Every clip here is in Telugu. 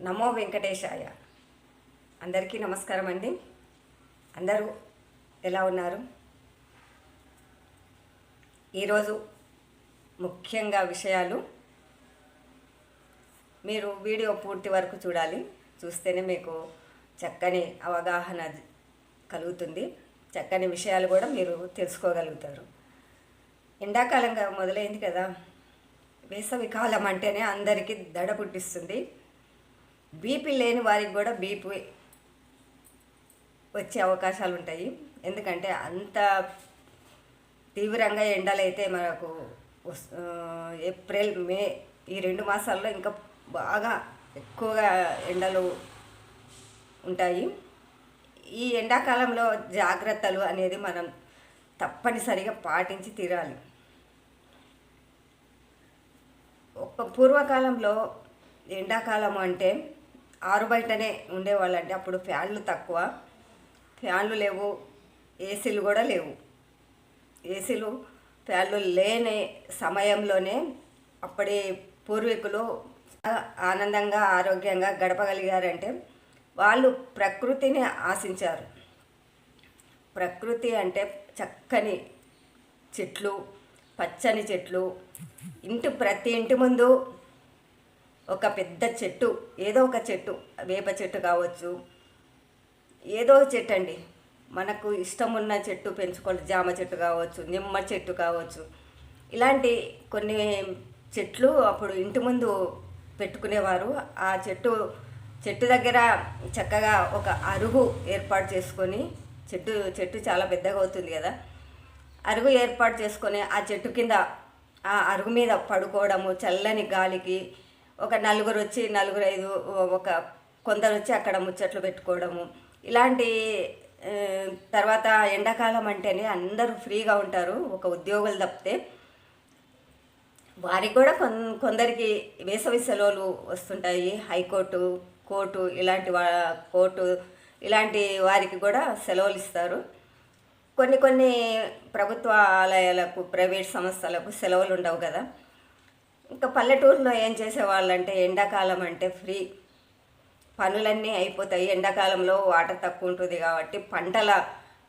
నమో వెంకటేశాయ. అందరికీ నమస్కారం అండి. అందరూ ఎలా ఉన్నారు? ఈరోజు ముఖ్యంగా విషయాలు. మీరు వీడియో పూర్తి వరకు చూడాలి. చూస్తేనే మీకు చక్కని అవగాహన కలుగుతుంది. చక్కని విషయాలు కూడా మీరు తెలుసుకోగలుగుతారు. ఎండాకాలంగా మొదలైంది కదా. వేసవి కాలం అంటేనే అందరికీ దడ పుట్టిస్తుంది. బీపీ లేని వారికి కూడా బీపీ వచ్చే అవకాశాలు ఉంటాయి. ఎందుకంటే అంత తీవ్రంగా ఎండలైతే మనకు ఏప్రిల్ మే ఈ రెండు మాసాల్లో ఇంకా బాగా ఎక్కువగా ఎండలు ఉంటాయి. ఈ ఎండాకాలంలో జాగ్రత్తలు అనేది మనం తప్పనిసరిగా పాటించి తీరాలి. ఒక పూర్వకాలంలో ఎండాకాలం అంటే ఆరు బయటనే ఉండేవాళ్ళంటే అప్పుడు ఫ్యాన్లు తక్కువ. ఫ్యాన్లు లేవు. ఏసీలు కూడా లేవు. ఏసీలు ఫ్యాన్లు లేని సమయంలోనే అప్పటి పూర్వీకులు ఆనందంగా ఆరోగ్యంగా గడపగలిగారంటే వాళ్ళు ప్రకృతిని ఆశించారు. ప్రకృతి అంటే చక్కని చెట్లు పచ్చని చెట్లు. ఇంటి ప్రతి ఇంటి ముందు ఒక పెద్ద చెట్టు ఏదో ఒక చెట్టు వేప చెట్టు కావచ్చు. ఏదో చెట్టు అండి. మనకు ఇష్టం ఉన్న చెట్టు పెంచుకోవాలి జామ చెట్టు కావచ్చు నిమ్మ చెట్టు కావచ్చు. ఇలాంటి కొన్ని చెట్లు అప్పుడు ఇంటి ముందు పెట్టుకునేవారు. ఆ చెట్టు చెట్టు దగ్గర చక్కగా ఒక అరుగు ఏర్పాటు చేసుకొని చెట్టు చెట్టు చాలా పెద్దగా అవుతుంది కదా. అరుగు ఏర్పాటు చేసుకొని ఆ చెట్టు కింద ఆ అరుగు మీద పడుకోవడము చల్లని గాలికి ఒక నలుగురు వచ్చి నలుగురు ఐదు ఒక కొందరు వచ్చి అక్కడ ముచ్చట్లు పెట్టుకోవడము. ఇలాంటి తర్వాత ఎండాకాలం అంటేనే అందరూ ఫ్రీగా ఉంటారు ఒక ఉద్యోగులు తప్పితే. వారికి కూడా కొన్ కొందరికి వేసవి సెలవులు వస్తుంటాయి హైకోర్టు కోర్టు ఇలాంటి వా కోర్టు ఇలాంటి వారికి కూడా సెలవులు ఇస్తారు. కొన్ని కొన్ని ప్రభుత్వ ఆలయాలకు ప్రైవేట్ సంస్థలకు సెలవులు ఉండవు కదా. ఇంకా పల్లెటూరులో ఏం చేసేవాళ్ళంటే ఎండాకాలం అంటే ఫ్రీ. పనులన్నీ అయిపోతాయి. ఎండాకాలంలో వాటర్ తక్కువ ఉంటుంది కాబట్టి పంటల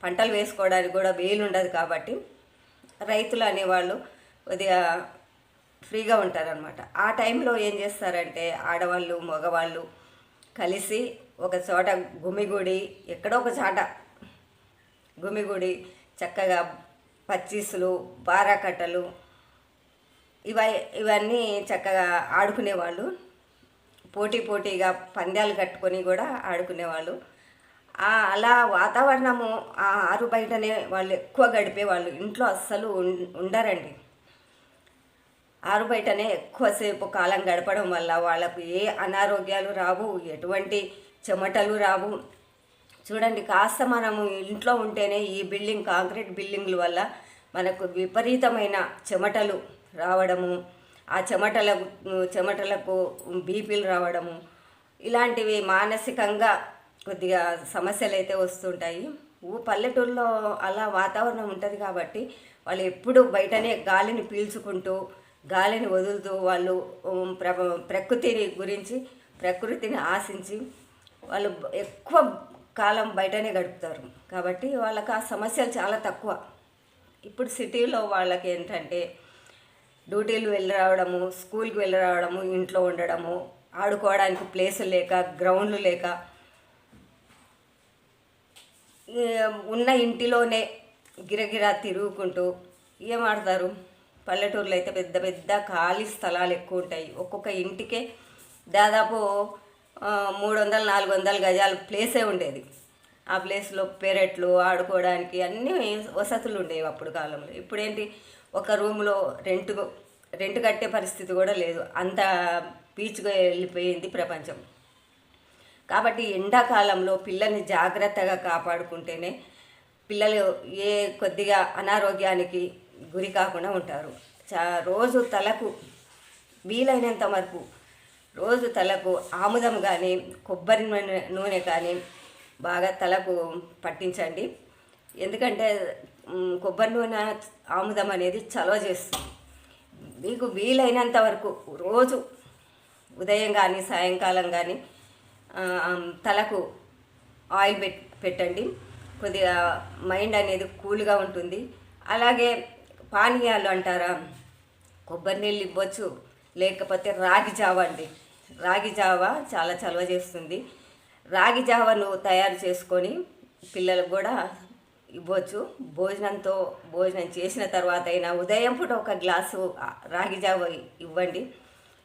పంటలు వేసుకోవడానికి కూడా వీలు ఉండదు కాబట్టి రైతులు అనేవాళ్ళు కొద్దిగా ఫ్రీగా ఉంటారనమాట ఆ టైంలో ఏం చేస్తారంటే ఆడవాళ్ళు మగవాళ్ళు కలిసి ఒక చోట గుమిగూడి ఎక్కడో ఒక చాట గుమిగుడి చక్కగా పచ్చీసులు బారాకట్టలు ఇవ ఇవన్నీ చక్కగా ఆడుకునేవాళ్ళు. పోటీ పోటీగా పందాలు కట్టుకొని కూడా ఆడుకునేవాళ్ళు. అలా వాతావరణము ఆ ఆరు బయటనే వాళ్ళు ఎక్కువ గడిపేవాళ్ళు. ఇంట్లో అస్సలు ఉం- ఉండరండి. ఆరు బయటనే ఎక్కువసేపు కాలం గడపడం వల్ల వాళ్ళకు ఏ అనారోగ్యాలు రావు ఎటువంటి చెమటలు రావు. చూడండి కాస్త మనము ఇంట్లో ఉంటేనే ఈ బిల్డింగ్ కాంక్రీట్ బిల్డింగ్ల వల్ల మనకు విపరీతమైన చెమటలు రావడము ఆ చెమటలకు చెమటలకు బీపీలు రావడము ఇలాంటివి మానసికంగా కొద్దిగా సమస్యలు అయితే వస్తుంటాయి. ఊ పల్లెటూరులో అలా వాతావరణం ఉంటుంది కాబట్టి వాళ్ళు ఎప్పుడు బయటనే గాలిని పీల్చుకుంటూ గాలిని వదులుతూ వాళ్ళు ప్ర ప్రకృతిని గురించి ప్రకృతిని ఆశించి వాళ్ళు ఎక్కువ కాలం బయటనే గడుపుతారు. కాబట్టి వాళ్ళకి ఆ సమస్యలు చాలా తక్కువ. ఇప్పుడు సిటీలో వాళ్ళకి ఏంటంటే డ్యూటీలు వెళ్ళి రావడము స్కూల్కి వెళ్ళి రావడము ఇంట్లో ఉండడము ఆడుకోవడానికి ప్లేసులు లేక గ్రౌండ్లు లేక ఉన్న ఇంటిలోనే గిరగిరా తిరుగుకుంటూ ఏం ఆడతారు? పల్లెటూరులో అయితే పెద్ద పెద్ద ఖాళీ స్థలాలు ఎక్కువ ఉంటాయి. ఒక్కొక్క ఇంటికే దాదాపు మూడు వందలు నాలుగు వందల గజాల ప్లేసే ఉండేది. ఆ ప్లేస్లో పెరట్లు ఆడుకోవడానికి అన్నీ వసతులు ఉండేవి అప్పుడు కాలంలో. ఇప్పుడేంటి? ఒక రూమ్లో రెంట్ రెంట్ కట్టే పరిస్థితి కూడా లేదు. అంత బీచ్గా వెళ్ళిపోయింది ప్రపంచం. కాబట్టి ఎండాకాలంలో పిల్లల్ని జాగ్రత్తగా కాపాడుకుంటేనే పిల్లలు ఏ కొద్దిగా అనారోగ్యానికి గురి కాకుండా ఉంటారు. చా రోజు తలకు వీలైనంత వరకు రోజు తలకు ఆముదం కానీ కొబ్బరి నూనె నూనె కానీ బాగా తలకు పట్టించండి. ఎందుకంటే కొబ్బరి నూనె ఆముదం అనేది చలవ చేస్తుంది. మీకు వీలైనంత వరకు రోజు ఉదయం కానీ సాయంకాలం కానీ తలకు ఆయిల్ పెట్ పెట్టండి. కొద్దిగా మైండ్ అనేది కూల్గా ఉంటుంది. అలాగే పానీయాలు అంటారా కొబ్బరి నీళ్ళు ఇవ్వచ్చు. లేకపోతే రాగి జావ అండి. రాగి జావ చాలా చలవ చేస్తుంది. రాగి జావను తయారు చేసుకొని పిల్లలకు కూడా ఇవ్వచ్చు. భోజనంతో భోజనం చేసిన తర్వాత అయినా ఉదయం పూట ఒక గ్లాసు రాగి జావ ఇవ్వండి.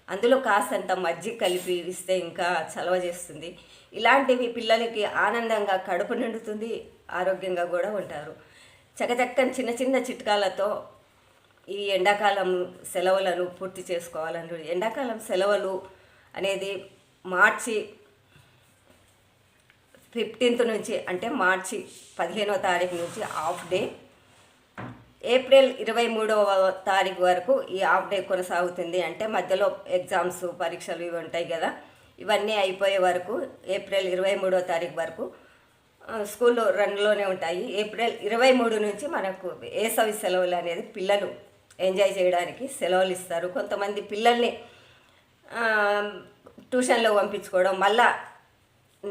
అందులో కాస్తంత మజ్జిగ కలిపి ఇస్తే ఇంకా చలవ చేస్తుంది. ఇలాంటివి పిల్లలకి ఆనందంగా కడుపు నిండుతుంది ఆరోగ్యంగా కూడా ఉంటారు. చకచక్కని చిన్న చిన్న చిట్కాలతో ఈ ఎండాకాలం సెలవులను పూర్తి చేసుకోవాలని ఎండాకాలం సెలవులు అనేది మార్చి ఫిఫ్టీన్త్ నుంచి అంటే మార్చి పదిహేనవ తారీఖు నుంచి హాఫ్ డే. ఏప్రిల్ ఇరవై మూడవ తారీఖు వరకు ఈ హాఫ్ డే కొనసాగుతుంది. అంటే మధ్యలో ఎగ్జామ్స్ పరీక్షలు ఇవి ఉంటాయి కదా. ఇవన్నీ అయిపోయే వరకు ఏప్రిల్ ఇరవై మూడవ తారీఖు వరకు స్కూల్లో రన్లోనే ఉంటాయి. ఏప్రిల్ ఇరవై మూడు నుంచి మనకు ఏసవి సెలవులు అనేది పిల్లలు ఎంజాయ్ చేయడానికి సెలవులు ఇస్తారు. కొంతమంది పిల్లల్ని ట్యూషన్లో పంపించుకోవడం మళ్ళా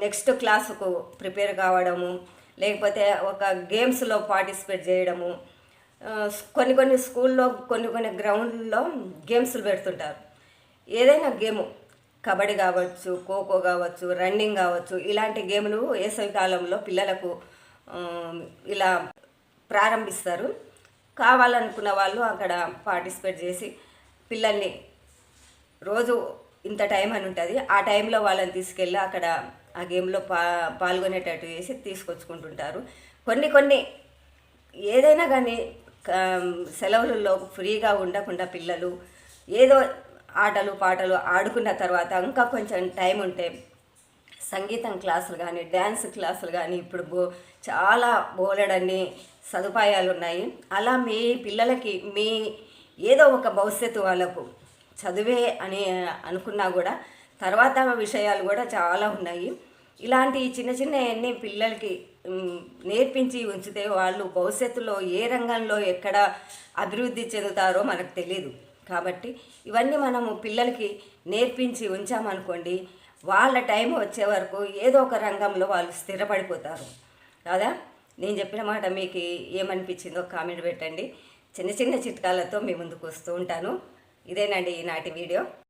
నెక్స్ట్ క్లాసుకు ప్రిపేర్ కావడము లేకపోతే ఒక గేమ్స్లో పార్టిసిపేట్ చేయడము కొన్ని కొన్ని స్కూల్లో కొన్ని కొన్ని గ్రౌండ్లో గేమ్స్లు పెడుతుంటారు. ఏదైనా గేము కబడ్డీ కావచ్చు ఖోఖో కావచ్చు రన్నింగ్ కావచ్చు ఇలాంటి గేమ్లు వేసవి కాలంలో పిల్లలకు ఇలా ప్రారంభిస్తారు. కావాలనుకున్న వాళ్ళు అక్కడ పార్టిసిపేట్ చేసి పిల్లల్ని రోజు ఇంత టైం అని ఉంటుంది. ఆ టైంలో వాళ్ళని తీసుకెళ్ళి అక్కడ ఆ గేమ్లో పా పాల్గొనేటట్టు చేసి తీసుకొచ్చుకుంటుంటారు. కొన్ని కొన్ని ఏదైనా కానీ సెలవులలో ఫ్రీగా ఉండకుండా పిల్లలు ఏదో ఆటలు పాటలు ఆడుకున్న తర్వాత ఇంకా కొంచెం టైం ఉంటే సంగీతం క్లాసులు కానీ డ్యాన్స్ క్లాసులు కానీ ఇప్పుడు బో చాలా బోలెడన్ని సదుపాయాలు ఉన్నాయి. అలా మీ పిల్లలకి మీ ఏదో ఒక భవిష్యత్తు వాళ్ళకు చదువే అని అనుకున్నా కూడా తర్వాత విషయాలు కూడా చాలా ఉన్నాయి. ఇలాంటి చిన్న చిన్న అన్ని పిల్లలకి నేర్పించి ఉంచితే వాళ్ళు భవిష్యత్తులో ఏ రంగంలో ఎక్కడ అభివృద్ధి చెందుతారో మనకు తెలియదు కాబట్టి ఇవన్నీ మనము పిల్లలకి నేర్పించి ఉంచామనుకోండి వాళ్ళ టైం వచ్చే వరకు ఏదో ఒక రంగంలో వాళ్ళు స్థిరపడిపోతారు. కదా నేను చెప్పిన మాట మీకు ఏమనిపించిందో కామెంట్ పెట్టండి. చిన్న చిన్న చిట్కాలతో మీ ముందుకు వస్తూ ఉంటాను. ఇదేనండి ఈనాటి వీడియో.